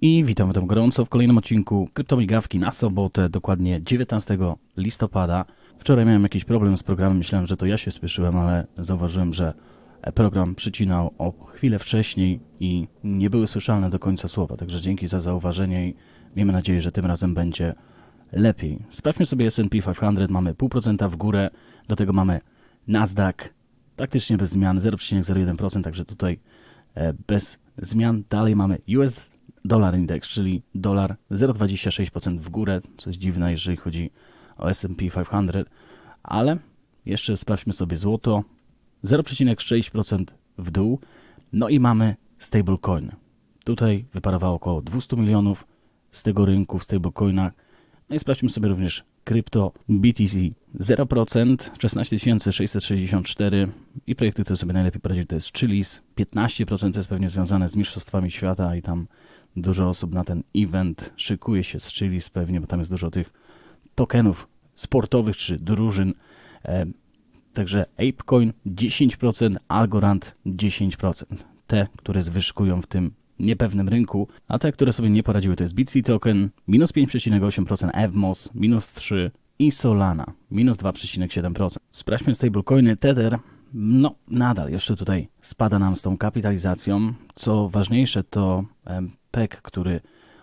I witam witam gorąco w kolejnym odcinku Kryptomigawki na sobotę, dokładnie 19 listopada. Wczoraj miałem jakiś problem z programem, myślałem, że to ja się spieszyłem, ale zauważyłem, że program przycinał o chwilę wcześniej i nie były słyszalne do końca słowa, także dzięki za zauważenie i miejmy nadzieję, że tym razem będzie lepiej. Sprawdźmy sobie S&P 500, mamy 0,5% w górę, do tego mamy Nasdaq praktycznie bez zmian, 0,01%, także tutaj e, bez zmian. Dalej mamy US Dollar Index, czyli dolar 0,26% w górę, coś dziwne, jeżeli chodzi o S&P 500, ale jeszcze sprawdźmy sobie złoto, 0,6% w dół, no i mamy stablecoin. Tutaj wyparowało około 200 milionów z tego rynku w stablecoinach, no i sprawdźmy sobie również krypto. BTC 0%, 16 664 i projekty, które sobie najlepiej poradziły to jest Chilis, 15% to jest pewnie związane z mistrzostwami świata i tam dużo osób na ten event szykuje się z Chilis pewnie, bo tam jest dużo tych tokenów sportowych czy drużyn. E, także ApeCoin 10%, Algorand 10%. Te, które zwyżkują w tym niepewnym rynku, a te, które sobie nie poradziły, to jest BTC Token, minus 5,8%, EVMOS, minus 3% i Solana, minus 2,7%. Sprawdźmy stablecoiny Tether, no nadal jeszcze tutaj spada nam z tą kapitalizacją. Co ważniejsze, to PEC, który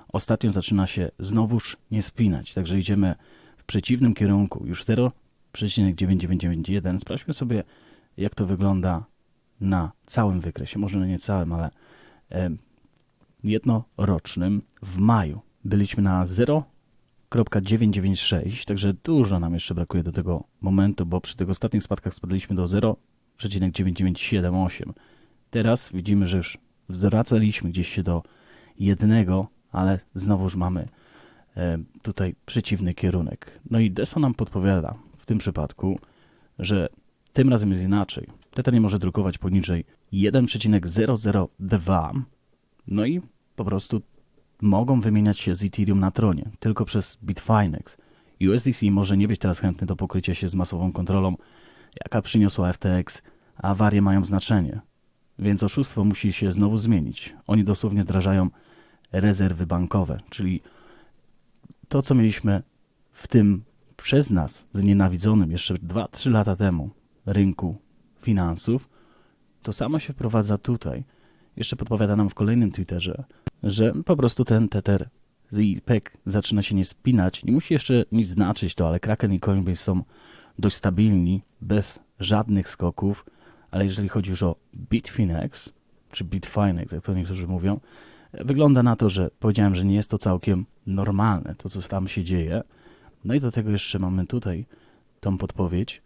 ostatnio zaczyna się znowuż nie spinać, także idziemy w przeciwnym kierunku, już 0,9991. Sprawdźmy sobie, jak to wygląda na całym wykresie, może nie całym, ale jednorocznym. W maju byliśmy na 0,996, także dużo nam jeszcze brakuje do tego momentu, bo przy tych ostatnich spadkach spadliśmy do 0,9978. Teraz widzimy, że już zwracaliśmy gdzieś się do jednego, ale znowuż mamy e, tutaj przeciwny kierunek. No i Deso nam podpowiada w tym przypadku, że tym razem jest inaczej. Tether nie może drukować poniżej 1,002, no i po prostu mogą wymieniać się z Ethereum na tronie, tylko przez Bitfinex. USDC może nie być teraz chętny do pokrycia się z masową kontrolą, jaka przyniosła FTX, a awarie mają znaczenie. Więc oszustwo musi się znowu zmienić. Oni dosłownie wdrażają rezerwy bankowe, czyli to, co mieliśmy w tym przez nas znienawidzonym jeszcze 2-3 lata temu rynku finansów, to samo się wprowadza tutaj. Jeszcze podpowiada nam w kolejnym Twitterze, że po prostu ten Tether i PEC zaczyna się nie spinać. Nie musi jeszcze nic znaczyć to, ale Kraken i Coinbase są dość stabilni, bez żadnych skoków, ale jeżeli chodzi już o Bitfinex, czy Bitfinex, jak to niektórzy mówią, wygląda na to, że powiedziałem, że nie jest to całkiem normalne, to co tam się dzieje. No i do tego jeszcze mamy tutaj tą podpowiedź.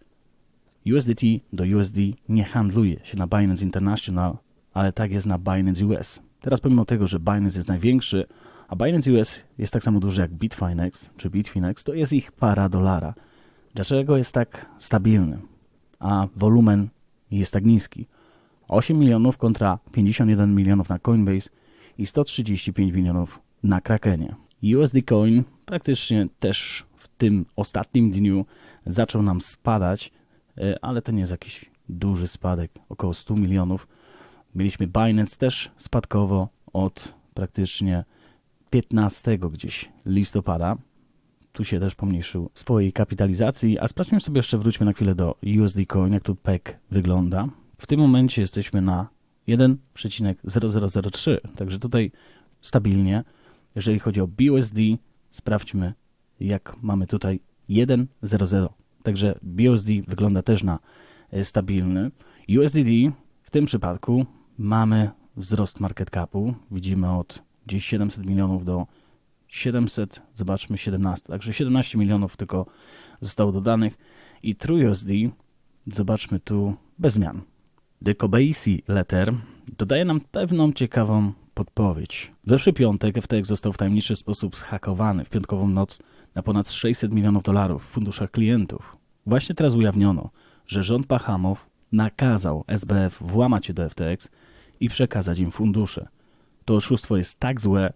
USDT do USD nie handluje się na Binance International, ale tak jest na Binance US. Teraz pomimo tego, że Binance jest największy, a Binance US jest tak samo duży jak Bitfinex czy Bitfinex, to jest ich para dolara. Dlaczego jest tak stabilny, a wolumen jest tak niski? 8 milionów kontra 51 milionów na Coinbase i 135 milionów na Krakenie. USD Coin praktycznie też w tym ostatnim dniu zaczął nam spadać, e, ale to nie jest jakiś duży spadek, około 100 milionów. Mieliśmy Binance też spadkowo od praktycznie 15 gdzieś listopada. Tu się też pomniejszył swojej kapitalizacji, a sprawdźmy sobie jeszcze, wróćmy na chwilę do USD Coin, jak tu PEC wygląda. W tym momencie jesteśmy na 1,0003, także tutaj stabilnie. Jeżeli chodzi o BUSD, sprawdźmy, jak mamy tutaj 1,00. Także BUSD wygląda też na e, stabilny. USDD w tym przypadku mamy wzrost market capu. Widzimy od gdzieś 700 milionów do 700, zobaczmy 17. Także 17 milionów tylko zostało dodanych. I TrueUSD, zobaczmy tu bez zmian. The Kobeisi Letter dodaje nam pewną ciekawą podpowiedź. W zeszły piątek FTX został w tajemniczy sposób zhakowany w piątkową noc na ponad 600 milionów dolarów w funduszach klientów. Właśnie teraz ujawniono, że rząd Bahamów nakazał SBF włamać się do FTX i przekazać im fundusze. To oszustwo jest tak złe,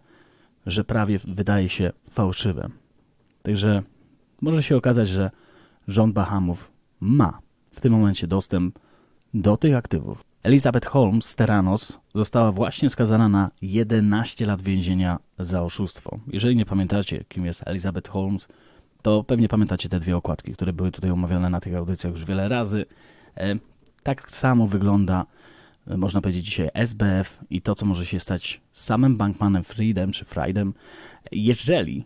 że prawie wydaje się fałszywe. Także może się okazać, że rząd Bahamów ma w tym momencie dostęp do tych aktywów. Elizabeth Holmes z Terranos została właśnie skazana na 11 lat więzienia za oszustwo. Jeżeli nie pamiętacie, kim jest Elizabeth Holmes, to pewnie pamiętacie te dwie okładki, które były tutaj omawiane na tych audycjach już wiele razy. E, tak samo wygląda, e, można powiedzieć dzisiaj, SBF i to, co może się stać samym Bankmanem Friedem czy Friedem, jeżeli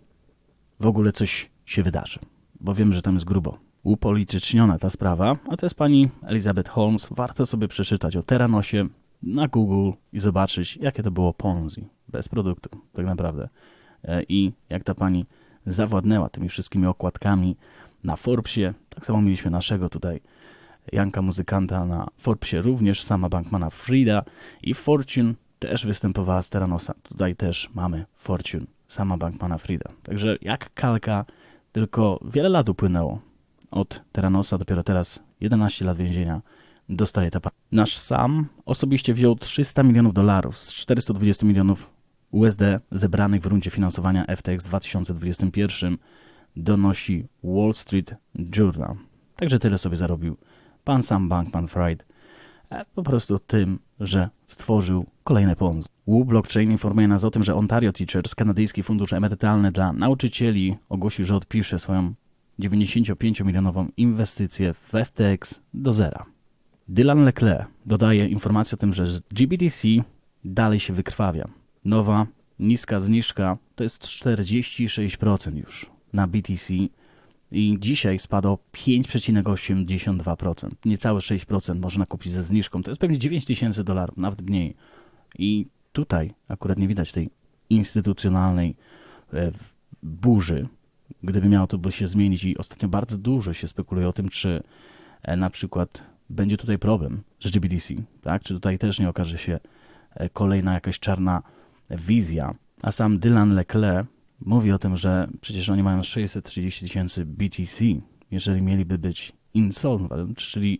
w ogóle coś się wydarzy. Bo wiem, że tam jest grubo upolityczniona ta sprawa, a to jest pani Elizabeth Holmes. Warto sobie przeczytać o Terranosie na Google i zobaczyć, jakie to było Ponzi, bez produktu, tak naprawdę. E, I jak ta pani zawładnęła tymi wszystkimi okładkami na Forbesie. Tak samo mieliśmy naszego tutaj Janka Muzykanta na Forbesie, również sama Bankmana Frida i Fortune też występowała z Terranosa. Tutaj też mamy Fortune, sama Bankmana Frida. Także jak kalka, tylko wiele lat upłynęło od Terranosa, dopiero teraz 11 lat więzienia dostaje ta Nasz sam osobiście wziął 300 milionów dolarów z 420 milionów USD zebranych w rundzie finansowania FTX w 2021 donosi Wall Street Journal. Także tyle sobie zarobił pan Sam Bankman Fried e, po prostu tym, że stworzył kolejne Ponzi. Wu Blockchain informuje nas o tym, że Ontario Teachers, kanadyjski fundusz emerytalny dla nauczycieli, ogłosił, że odpisze swoją 95-milionową inwestycję w FTX do zera. Dylan Leclerc dodaje informację o tym, że GBTC dalej się wykrwawia. Nowa, niska zniżka to jest 46% już na BTC i dzisiaj spadło 5,82%. Niecałe 6% można kupić ze zniżką. To jest pewnie 9 tysięcy dolarów, nawet mniej. I tutaj akurat nie widać tej instytucjonalnej e, burzy, gdyby miało to by się zmienić i ostatnio bardzo dużo się spekuluje o tym, czy e, na przykład będzie tutaj problem z GBDC, tak? Czy tutaj też nie okaże się e, kolejna jakaś czarna wizja. A sam Dylan Leclerc mówi o tym, że przecież oni mają 630 tysięcy BTC, jeżeli mieliby być insolvent, czyli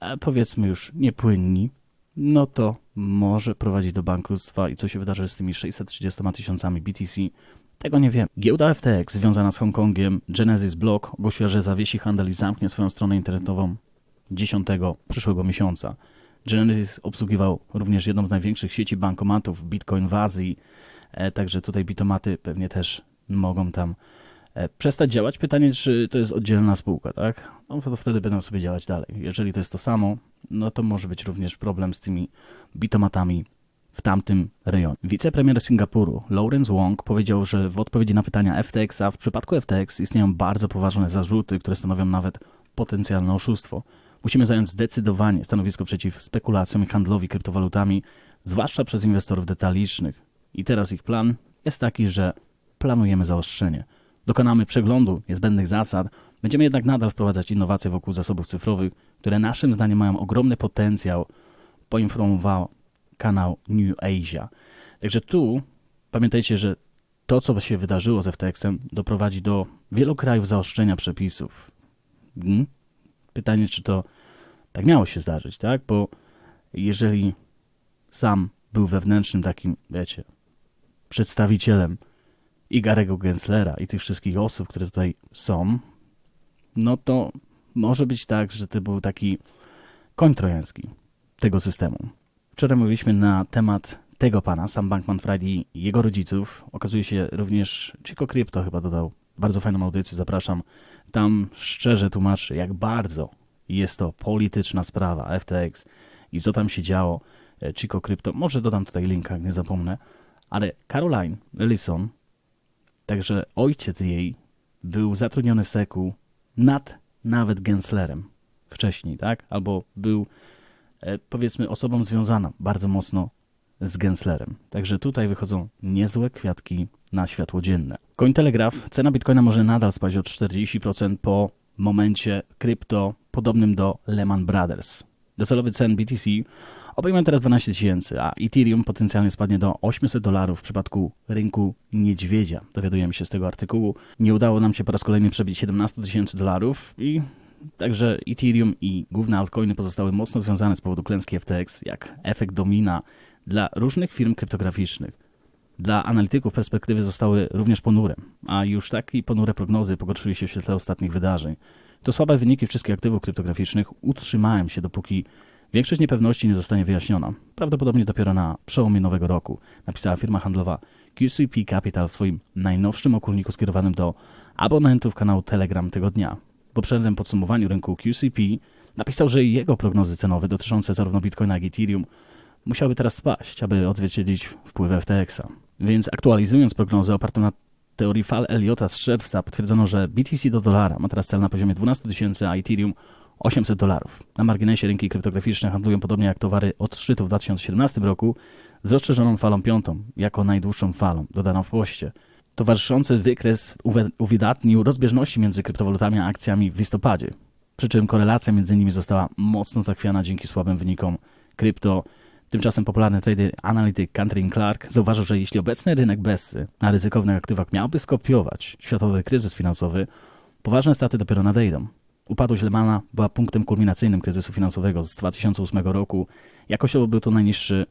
e, powiedzmy już niepłynni, no to może prowadzić do bankructwa i co się wydarzy z tymi 630 tysiącami BTC, tego nie wiem. Giełda FTX związana z Hongkongiem, Genesis Block ogłosiła, że zawiesi handel i zamknie swoją stronę internetową 10 przyszłego miesiąca. Genesis obsługiwał również jedną z największych sieci bankomatów Bitcoin w Azji, e, także tutaj bitomaty pewnie też mogą tam e, przestać działać. Pytanie, czy to jest oddzielna spółka, tak? No to wtedy będą sobie działać dalej. Jeżeli to jest to samo, no to może być również problem z tymi bitomatami w tamtym rejonie. Wicepremier Singapuru Lawrence Wong powiedział, że w odpowiedzi na pytania FTX-a w przypadku FTX istnieją bardzo poważne zarzuty, które stanowią nawet potencjalne oszustwo. Musimy zająć zdecydowanie stanowisko przeciw spekulacjom i handlowi kryptowalutami, zwłaszcza przez inwestorów detalicznych. I teraz ich plan jest taki, że planujemy zaostrzenie. Dokonamy przeglądu niezbędnych zasad, będziemy jednak nadal wprowadzać innowacje wokół zasobów cyfrowych, które naszym zdaniem mają ogromny potencjał, poinformował kanał New Asia. Także tu pamiętajcie, że to, co się wydarzyło z FTX-em, doprowadzi do wielu krajów zaostrzenia przepisów. Hmm? Pytanie, czy to tak miało się zdarzyć, tak? Bo jeżeli sam był wewnętrznym takim, wiecie, przedstawicielem Igarego Genslera i tych wszystkich osób, które tutaj są, no to może być tak, że to był taki koń trojański tego systemu. Wczoraj mówiliśmy na temat tego pana, sam Bankman Friday i jego rodziców. Okazuje się również Chico Crypto chyba dodał bardzo fajną audycję, zapraszam. Tam szczerze tłumaczy, jak bardzo jest to polityczna sprawa FTX i co tam się działo. E, Chico Crypto, może dodam tutaj linka, nie zapomnę, ale Caroline Ellison, także ojciec jej, był zatrudniony w Seku nad nawet Genslerem wcześniej, tak? Albo był powiedzmy osobą związaną bardzo mocno z Genslerem. Także tutaj wychodzą niezłe kwiatki na światło dzienne. Cointelegraph, cena bitcoina może nadal spaść o 40% po momencie krypto podobnym do Lehman Brothers. Docelowy cen BTC obejmuje teraz 12 tysięcy, a Ethereum potencjalnie spadnie do 800 dolarów w przypadku rynku niedźwiedzia. Dowiadujemy się z tego artykułu. Nie udało nam się po raz kolejny przebić 17 tysięcy dolarów i Także Ethereum i główne altcoiny pozostały mocno związane z powodu klęski FTX, jak efekt domina dla różnych firm kryptograficznych. Dla analityków perspektywy zostały również ponure, a już takie ponure prognozy pogorszyły się w świetle ostatnich wydarzeń. To słabe wyniki wszystkich aktywów kryptograficznych utrzymałem się, dopóki Większość niepewności nie zostanie wyjaśniona, prawdopodobnie dopiero na przełomie nowego roku, napisała firma handlowa QCP Capital w swoim najnowszym okulniku skierowanym do abonentów kanału Telegram tego dnia. W poprzednim podsumowaniu rynku QCP napisał, że jego prognozy cenowe dotyczące zarówno Bitcoina, jak i Ethereum musiały teraz spaść, aby odzwierciedlić wpływ FTX-a. Więc aktualizując prognozę opartą na teorii fal Eliota z czerwca potwierdzono, że BTC do dolara ma teraz cel na poziomie 12 tysięcy, a Ethereum 800 dolarów. Na marginesie rynki kryptograficzne handlują podobnie jak towary od szczytu w 2017 roku z rozszerzoną falą piątą, jako najdłuższą falą, dodano w poście. Towarzyszący wykres uwydatnił rozbieżności między kryptowalutami a akcjami w listopadzie, przy czym korelacja między nimi została mocno zachwiana dzięki słabym wynikom krypto. Tymczasem popularny trader analityk Catherine Clark zauważył, że jeśli obecny rynek Bessy na ryzykownych aktywach miałby skopiować światowy kryzys finansowy, poważne straty dopiero nadejdą. Upadłość Lehmana była punktem kulminacyjnym kryzysu finansowego z 2008 roku. Jakościowo był to najniższy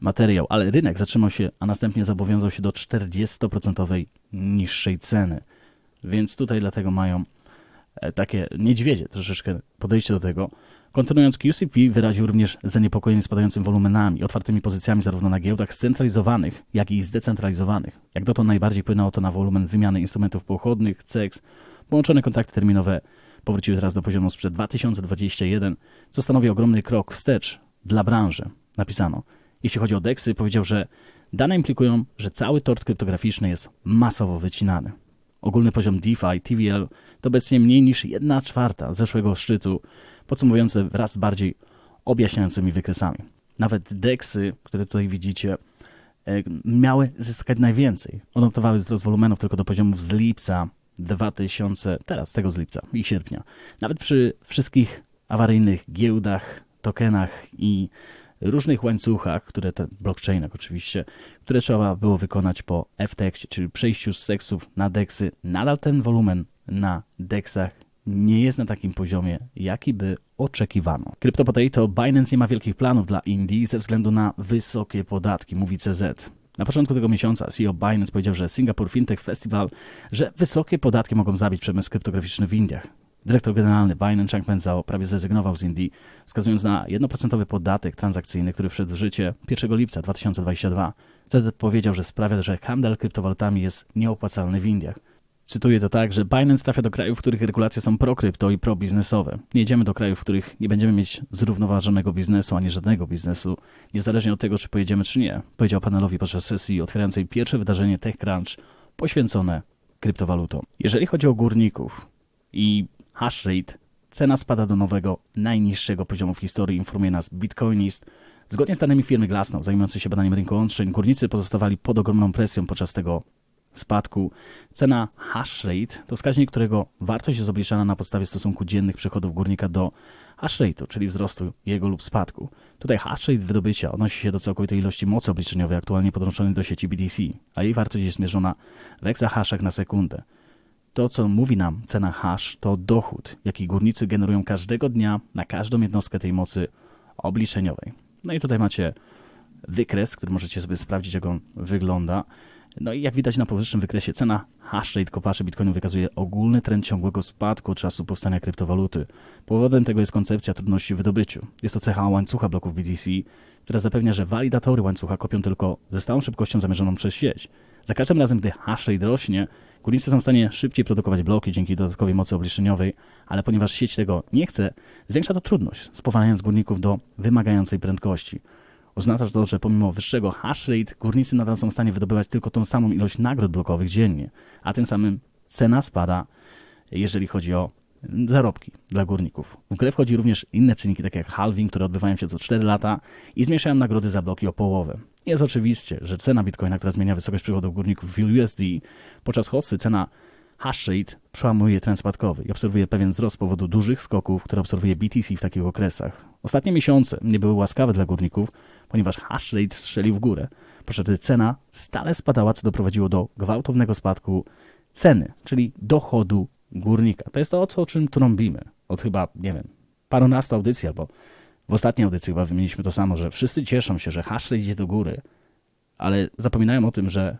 materiał, ale rynek zatrzymał się, a następnie zobowiązał się do 40% niższej ceny. Więc tutaj dlatego mają e, takie niedźwiedzie troszeczkę podejście do tego. Kontynuując, QCP wyraził również zaniepokojenie spadającym wolumenami, otwartymi pozycjami zarówno na giełdach scentralizowanych, jak i zdecentralizowanych. Jak dotąd najbardziej wpłynęło to na wolumen wymiany instrumentów pochodnych, CEX, połączone kontakty terminowe powróciły teraz do poziomu sprzed 2021, co stanowi ogromny krok wstecz dla branży. Napisano. Jeśli chodzi o DEXy, powiedział, że dane implikują, że cały tort kryptograficzny jest masowo wycinany. Ogólny poziom DeFi, TVL to obecnie mniej niż 1 czwarta zeszłego szczytu, podsumowujący wraz z bardziej objaśniającymi wykresami. Nawet DEXy, które tutaj widzicie, e, miały zyskać najwięcej. Odnotowały wzrost wolumenów tylko do poziomów z lipca 2000, teraz tego z lipca i sierpnia. Nawet przy wszystkich awaryjnych giełdach, tokenach i różnych łańcuchach, które te blockchainach oczywiście, które trzeba było wykonać po FTX, czyli przejściu z seksów na DEXy, nadal ten wolumen na DEXach nie jest na takim poziomie, jaki by oczekiwano. CryptoPotato Binance nie ma wielkich planów dla Indii ze względu na wysokie podatki, mówi CZ. Na początku tego miesiąca CEO Binance powiedział, że Singapore Fintech Festival, że wysokie podatki mogą zabić przemysł kryptograficzny w Indiach. Dyrektor generalny Binance Changpeng Zhao prawie zrezygnował z Indii, wskazując na 1% podatek transakcyjny, który wszedł w życie 1 lipca 2022. CZ powiedział, że sprawia, że handel kryptowalutami jest nieopłacalny w Indiach. Cytuję to tak, że Binance trafia do krajów, w których regulacje są pro-krypto i pro-biznesowe. Nie jedziemy do krajów, w których nie będziemy mieć zrównoważonego biznesu, ani żadnego biznesu, niezależnie od tego, czy pojedziemy, czy nie, powiedział panelowi podczas sesji otwierającej pierwsze wydarzenie TechCrunch poświęcone kryptowalutom. Jeżeli chodzi o górników i hashrate, cena spada do nowego, najniższego poziomu w historii, informuje nas Bitcoinist. Zgodnie z danymi firmy Glassnode, zajmującej się badaniem rynku on-chain, górnicy pozostawali pod ogromną presją podczas tego spadku. Cena hash rate to wskaźnik, którego wartość jest obliczana na podstawie stosunku dziennych przychodów górnika do hash rate'u, czyli wzrostu jego lub spadku. Tutaj hash rate wydobycia odnosi się do całkowitej ilości mocy obliczeniowej aktualnie podłączonej do sieci BTC, a jej wartość jest mierzona w exahaszach na sekundę. To, co mówi nam cena hash, to dochód, jaki górnicy generują każdego dnia na każdą jednostkę tej mocy obliczeniowej. No i tutaj macie wykres, który możecie sobie sprawdzić, jak on wygląda. No i jak widać na powyższym wykresie, cena hashrate kopaczy Bitcoinu wykazuje ogólny trend ciągłego spadku od czasu powstania kryptowaluty. Powodem tego jest koncepcja trudności w wydobyciu. Jest to cecha łańcucha bloków BTC, która zapewnia, że walidatory łańcucha kopią tylko ze stałą szybkością zamierzoną przez sieć. Za każdym razem, gdy hashrate rośnie, górnicy są w stanie szybciej produkować bloki dzięki dodatkowej mocy obliczeniowej, ale ponieważ sieć tego nie chce, zwiększa to trudność, spowalniając górników do wymagającej prędkości. Oznacza to, że pomimo wyższego hash rate górnicy nadal są w stanie wydobywać tylko tą samą ilość nagród blokowych dziennie, a tym samym cena spada, jeżeli chodzi o zarobki dla górników. W grę wchodzi również inne czynniki, takie jak halving, które odbywają się co 4 lata i zmniejszają nagrody za bloki o połowę. Jest oczywiście, że cena bitcoina, która zmienia wysokość przychodów górników w USD, podczas hossy cena hash rate przełamuje trend spadkowy i obserwuje pewien wzrost z powodu dużych skoków, które obserwuje BTC w takich okresach. Ostatnie miesiące nie były łaskawe dla górników, ponieważ hash rate strzelił w górę, podczas gdy cena stale spadała, co doprowadziło do gwałtownego spadku ceny, czyli dochodu górnika. To jest to, o czym trąbimy od chyba, nie wiem, parunastu audycji, albo w ostatniej audycji chyba wymieniliśmy to samo, że wszyscy cieszą się, że hash rate idzie do góry, ale zapominają o tym, że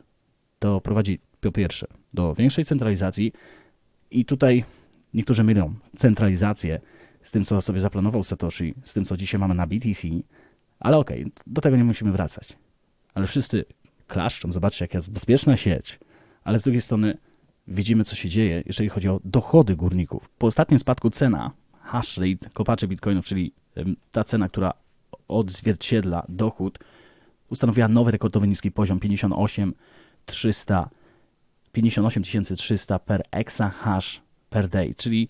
to prowadzi po pierwsze do większej centralizacji i tutaj niektórzy mylą centralizację z tym, co sobie zaplanował Satoshi, z tym, co dzisiaj mamy na BTC, ale okej, do tego nie musimy wracać. Ale wszyscy klaszczą, zobaczcie, jaka jest bezpieczna sieć, ale z drugiej strony widzimy, co się dzieje, jeżeli chodzi o dochody górników. Po ostatnim spadku cena hash rate kopaczy bitcoinów, czyli ta cena, która odzwierciedla dochód, ustanowiła nowy rekordowy niski poziom 58 300 58 300 per exahash per day, czyli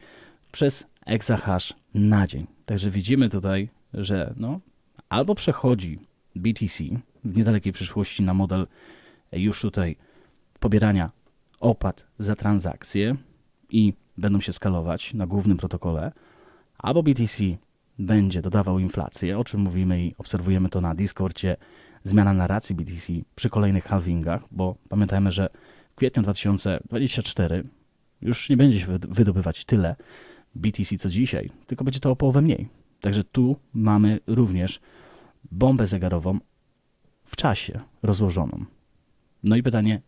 przez exahash na dzień. Także widzimy tutaj, że no, albo przechodzi BTC w niedalekiej przyszłości na model już tutaj pobierania opłat za transakcje i będą się skalować na głównym protokole, albo BTC będzie dodawał inflację, o czym mówimy i obserwujemy to na Discordzie, zmiana narracji BTC przy kolejnych halvingach, bo pamiętajmy, że w kwietniu 2024 już nie będzie się wyd- wydobywać tyle BTC co dzisiaj, tylko będzie to o połowę mniej. Także tu mamy również bombę zegarową w czasie rozłożoną. No i pytanie,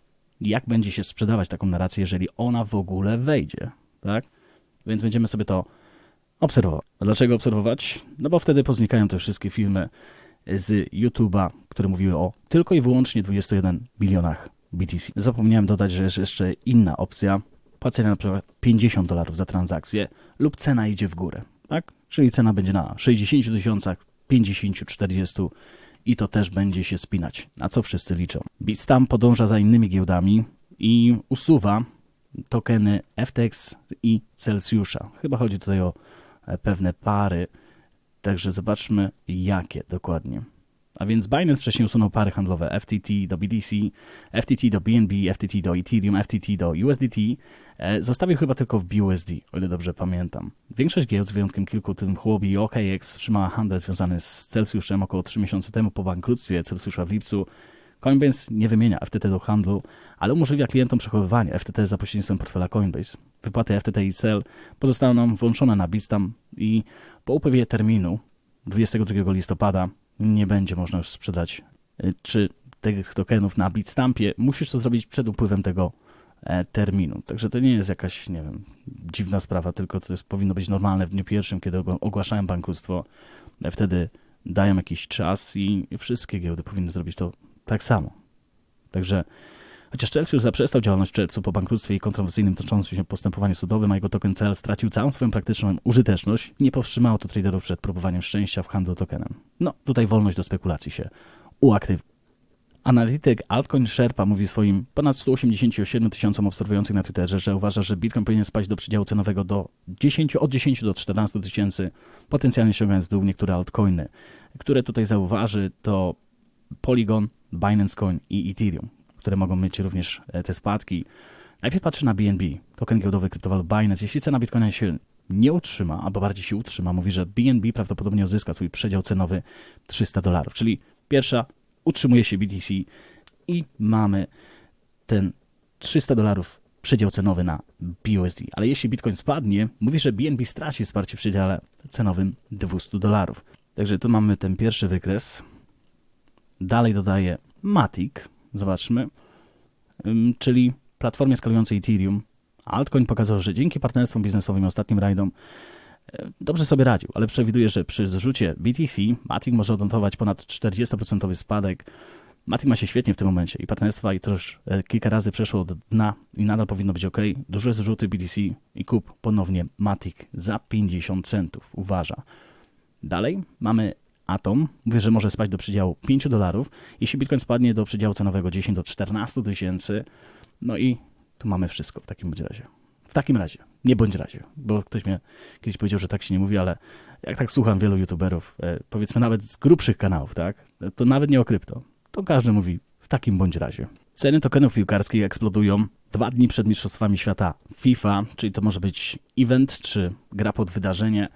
jak będzie się sprzedawać taką narrację, jeżeli ona w ogóle wejdzie, tak? Więc będziemy sobie to obserwować. Dlaczego obserwować? No bo wtedy poznikają te wszystkie filmy z YouTube'a, które mówiły o tylko i wyłącznie 21 milionach BTC. Zapomniałem dodać, że jest jeszcze inna opcja, płacenia na przykład 50 dolarów za transakcję lub cena idzie w górę, tak? Czyli cena będzie na 60 tysiącach, 50, 40 i to też będzie się spinać, na co wszyscy liczą. Bitstamp podąża za innymi giełdami i usuwa tokeny FTX i Celsjusza. Chyba chodzi tutaj o e, pewne pary, także zobaczmy jakie dokładnie. A więc Binance wcześniej usunął pary handlowe FTT do BTC, FTT do BNB, FTT do Ethereum, FTT do USDT. E, Zostawił chyba tylko w BUSD, o ile dobrze pamiętam. Większość giełd, z wyjątkiem kilku, tym Huobi i OKX, wstrzymała handel związany z Celsjuszem około 3 miesiące temu po bankructwie Celsjusza w lipcu. Coinbase nie wymienia FTT do handlu, ale umożliwia klientom przechowywanie FTT za pośrednictwem portfela Coinbase. Wypłaty FTT i CEL pozostaną włączone na Bitstamp i po upływie terminu 22 listopada nie będzie można już sprzedać y, czy tych tokenów na Bitstampie. Musisz to zrobić przed upływem tego e, terminu. Także to nie jest jakaś, nie wiem, dziwna sprawa, tylko to jest, powinno być normalne w dniu pierwszym, kiedy ogła- ogłaszają bankructwo. E, Wtedy dają jakiś czas i wszystkie giełdy powinny zrobić to tak samo. Także Chociaż Chelsea już zaprzestał działalność w czerwcu po bankructwie i kontrowersyjnym toczącym się postępowaniu sądowym, a jego token CL stracił całą swoją praktyczną użyteczność, nie powstrzymało to traderów przed próbowaniem szczęścia w handlu tokenem. No, tutaj wolność do spekulacji się uaktywni. Analityk Altcoin Sherpa mówi swoim ponad 187 tysiącom obserwujących na Twitterze, że uważa, że Bitcoin powinien spaść do przedziału cenowego do 10, od 10 do 14 tysięcy, potencjalnie ściągając w dół niektóre altcoiny. Które tutaj zauważy to Polygon, Binance Coin i Ethereum, które mogą mieć również e, te spadki. Najpierw patrzy na BNB, token giełdowy kryptowalut Binance. Jeśli cena Bitcoina się nie utrzyma, albo bardziej się utrzyma, mówi, że BNB prawdopodobnie uzyska swój przedział cenowy 300 dolarów. Czyli pierwsza utrzymuje się BTC i mamy ten 300 dolarów przedział cenowy na BUSD. Ale jeśli Bitcoin spadnie, mówi, że BNB straci wsparcie w przedziale cenowym 200 dolarów. Także tu mamy ten pierwszy wykres. Dalej dodaję Matic, zobaczmy, czyli platformie skalującej Ethereum. Altcoin pokazał, że dzięki partnerstwom biznesowym i ostatnim rajdom e, dobrze sobie radził, ale przewiduje, że przy zrzucie BTC Matic może odnotować ponad 40% spadek. Matic ma się świetnie w tym momencie i partnerstwa i to już e, kilka razy przeszło od dna i nadal powinno być ok. Duże zrzuty BTC i kup ponownie Matic za 50 centów. Uważa. Dalej mamy Atom. Mówi, że może spaść do przedziału 5 dolarów. Jeśli Bitcoin spadnie do przedziału cenowego 10 do 14 tysięcy, no i tu mamy wszystko w takim bądź razie. W takim razie, nie bądź razie, bo ktoś mnie kiedyś powiedział, że tak się nie mówi, ale jak tak słucham wielu youtuberów, e, powiedzmy nawet z grubszych kanałów, tak, to nawet nie o krypto, to każdy mówi w takim bądź razie. Ceny tokenów piłkarskich eksplodują dwa dni przed Mistrzostwami Świata FIFA, czyli to może być event czy gra pod wydarzenie.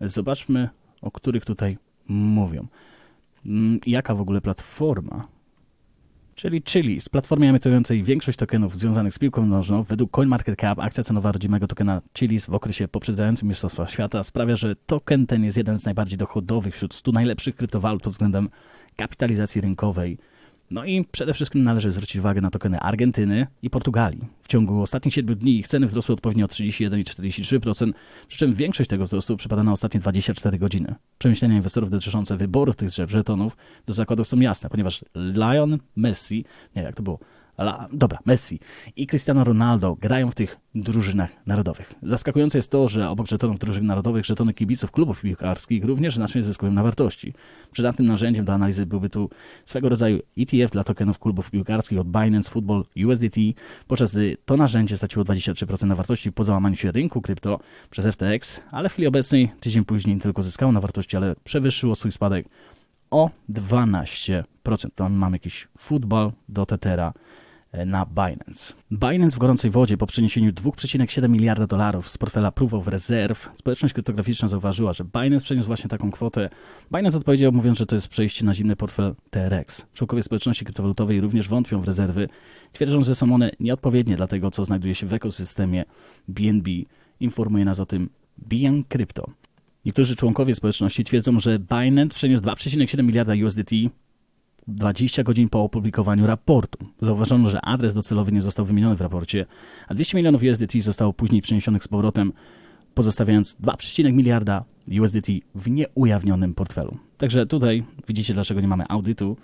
Zobaczmy, o których tutaj mówią. Mm, Jaka w ogóle platforma? Czyli Chili, z platformy emitującej większość tokenów związanych z piłką nożną, według CoinMarketCap akcja cenowa rodzimego tokena Chilis w okresie poprzedzającym Mistrzostwa Świata sprawia, że token ten jest jeden z najbardziej dochodowych wśród 100 najlepszych kryptowalut pod względem kapitalizacji rynkowej No i przede wszystkim należy zwrócić uwagę na tokeny Argentyny i Portugalii. W ciągu ostatnich 7 dni ich ceny wzrosły odpowiednio o 31 i 43%, przy czym większość tego wzrostu przypada na ostatnie 24 godziny. Przemyślenia inwestorów dotyczące wyboru tych żetonów do zakładów są jasne, ponieważ Lion Messi, nie jak to było, ale, dobra, Messi i Cristiano Ronaldo grają w tych drużynach narodowych. Zaskakujące jest to, że obok żetonów drużyn narodowych, żetony kibiców klubów piłkarskich również znacznie zyskują na wartości. Przydatnym narzędziem do analizy byłby tu swego rodzaju ETF dla tokenów klubów piłkarskich od Binance Football USDT, podczas gdy to narzędzie straciło 23% na wartości po załamaniu się rynku krypto przez FTX, ale w chwili obecnej, tydzień później, nie tylko zyskało na wartości, ale przewyższyło swój spadek o 12%. Tam mamy jakiś futbol do Tetera na Binance. Binance w gorącej wodzie po przeniesieniu 2,7 miliarda dolarów z portfela Proof of Reserve, społeczność kryptograficzna zauważyła, że Binance przeniósł właśnie taką kwotę. Binance odpowiedział mówiąc, że to jest przejście na zimny portfel TRX. Członkowie społeczności kryptowalutowej również wątpią w rezerwy, twierdzą, że są one nieodpowiednie dla tego, co znajduje się w ekosystemie BNB. Informuje nas o tym BN Crypto. Niektórzy członkowie społeczności twierdzą, że Binance przeniósł 2,7 miliarda USDT 20 godzin po opublikowaniu raportu. Zauważono, że adres docelowy nie został wymieniony w raporcie, a 200 milionów USDT zostało później przeniesionych z powrotem, pozostawiając 2,1 miliarda USDT w nieujawnionym portfelu. Także tutaj widzicie, dlaczego nie mamy audytu,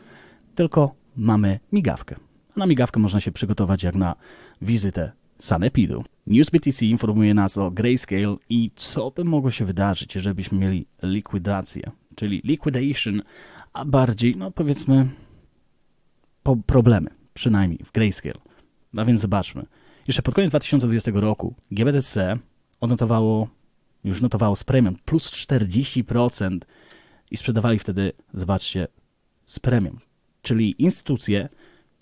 tylko mamy migawkę. A na migawkę można się przygotować jak na wizytę Sanepidu. NewsBTC informuje nas o Grayscale i co by mogło się wydarzyć, jeżeli byśmy mieli likwidację, czyli liquidation a bardziej, no powiedzmy, po problemy, przynajmniej w Grayscale. A więc zobaczmy. Jeszcze pod koniec 2020 roku GBDC odnotowało, już notowało z premium plus 40% i sprzedawali wtedy, zobaczcie, z premium. Czyli instytucje,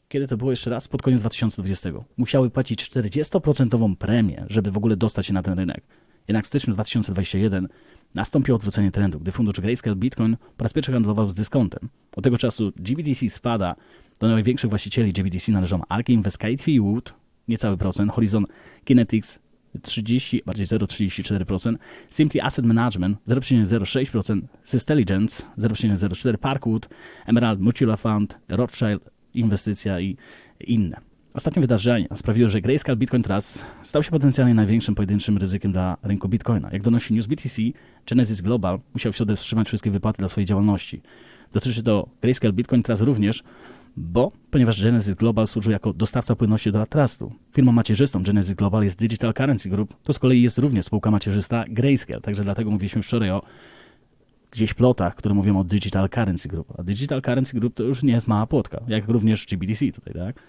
kiedy to było jeszcze raz, pod koniec 2020, musiały płacić 40% premię, żeby w ogóle dostać się na ten rynek. Jednak w styczniu 2021 nastąpiło odwrócenie trendu, gdy fundusz Grayscale Bitcoin po raz pierwszy handlował z dyskontem. Od tego czasu GBTC spada, do największych właścicieli GBTC należą Ark Invest, Kitefee Wood, niecały procent, Horizon Kinetics 30, bardziej 0,34%, Simply Asset Management 0,06%, Systeligence 0,04%, Parkwood, Emerald Mutual Fund, Rothschild Inwestycja i inne. Ostatnie wydarzenia sprawiły, że Grayscale Bitcoin Trust stał się potencjalnie największym pojedynczym ryzykiem dla rynku Bitcoina. Jak donosi News BTC, Genesis Global musiał w środę wstrzymać wszystkie wypłaty dla swojej działalności. Dotyczy to Grayscale Bitcoin Trust również, bo ponieważ Genesis Global służył jako dostawca płynności do Trustu. Firmą macierzystą Genesis Global jest Digital Currency Group, to z kolei jest również spółka macierzysta Grayscale, także dlatego mówiliśmy wczoraj o gdzieś plotach, które mówią o Digital Currency Group. A Digital Currency Group to już nie jest mała płotka, jak również GBDC tutaj, tak?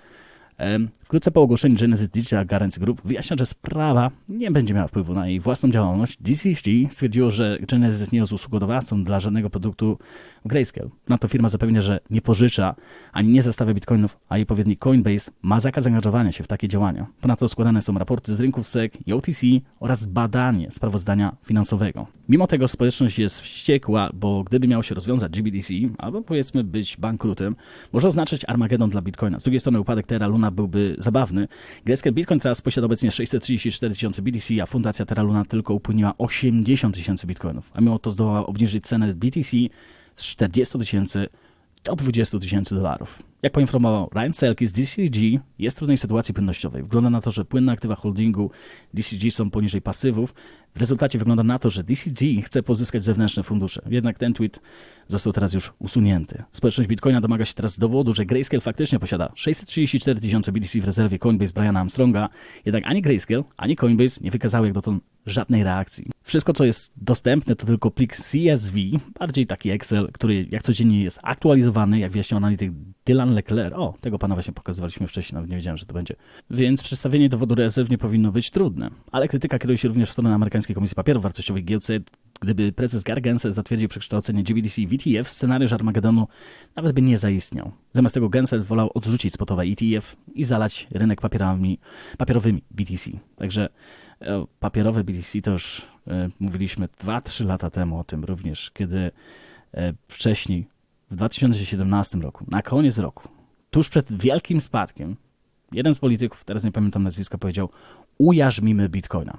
Wkrótce po ogłoszeniu Genesis Digital Currency Group wyjaśnia, że sprawa nie będzie miała wpływu na jej własną działalność. DCG stwierdziło, że Genesis nie jest usługodawcą dla żadnego produktu Grayscale. Na to firma zapewnia, że nie pożycza ani nie zestawia bitcoinów, a jej odpowiednik Coinbase ma zakaz angażowania się w takie działania. Ponadto składane są raporty z rynków SEC i OTC oraz badanie sprawozdania finansowego. Mimo tego społeczność jest wściekła, bo gdyby miał się rozwiązać GBDC, albo powiedzmy być bankrutem, może oznaczać Armagedon dla bitcoina. Z drugiej strony upadek Terra Luna byłby zabawny. Greckie Bitcoin teraz posiada obecnie 634 tysiące BTC, a fundacja Terra Luna tylko upłyniła 80 tysięcy bitcoinów, a mimo to zdołała obniżyć cenę BTC z 40 tysięcy do 20 tysięcy dolarów. Jak poinformował Ryan Selke z DCG, jest w trudnej sytuacji płynnościowej. Wygląda na to, że płynne aktywa holdingu DCG są poniżej pasywów. W rezultacie wygląda na to, że DCG chce pozyskać zewnętrzne fundusze. Jednak ten tweet został teraz już usunięty. Społeczność Bitcoina domaga się teraz dowodu, że Grayscale faktycznie posiada 634 tysiące BTC w rezerwie Coinbase Briana Armstronga. Jednak ani Grayscale, ani Coinbase nie wykazały jak dotąd żadnej reakcji. Wszystko, co jest dostępne, to tylko plik CSV, bardziej taki Excel, który jak codziennie jest aktualizowany, jak wyjaśnił analityk Dylan Leclerc. O, tego pana właśnie pokazywaliśmy wcześniej, nawet nie wiedziałem, że to będzie. Więc przedstawienie dowodu rezerw nie powinno być trudne. Ale krytyka kieruje się również w stronę amerykańskiej Komisji Papierów Wartościowych GLC, gdyby prezes Gargense zatwierdził przekształcenie GBDC w ETF, scenariusz Armagedonu nawet by nie zaistniał. Zamiast tego Gensel wolał odrzucić spotowe ETF i zalać rynek papierami, papierowymi BTC. Także e, papierowe BTC to już e, mówiliśmy 2-3 lata temu o tym również, kiedy e, wcześniej w 2017 roku, na koniec roku, tuż przed wielkim spadkiem, jeden z polityków, teraz nie pamiętam nazwiska, powiedział: Ujarzmimy bitcoina.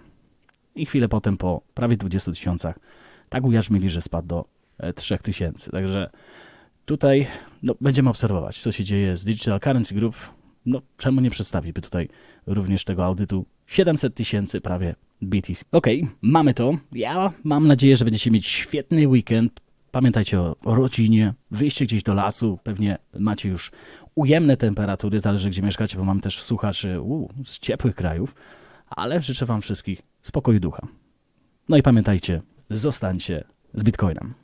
I chwilę potem, po prawie 20 tysiącach, tak ujarzmili, że spadł do 3 tysięcy. Także tutaj no, będziemy obserwować, co się dzieje z Digital Currency Group. No, czemu nie przedstawić by tutaj również tego audytu? 700 tysięcy prawie BTC. Okej, mamy to. Ja mam nadzieję, że będziecie mieć świetny weekend. Pamiętajcie o, o rodzinie, wyjście gdzieś do lasu, pewnie macie już ujemne temperatury, zależy gdzie mieszkacie, bo mam też słuchaczy uu, z ciepłych krajów, ale życzę wam wszystkich spokoju ducha. No i pamiętajcie, zostańcie z Bitcoinem.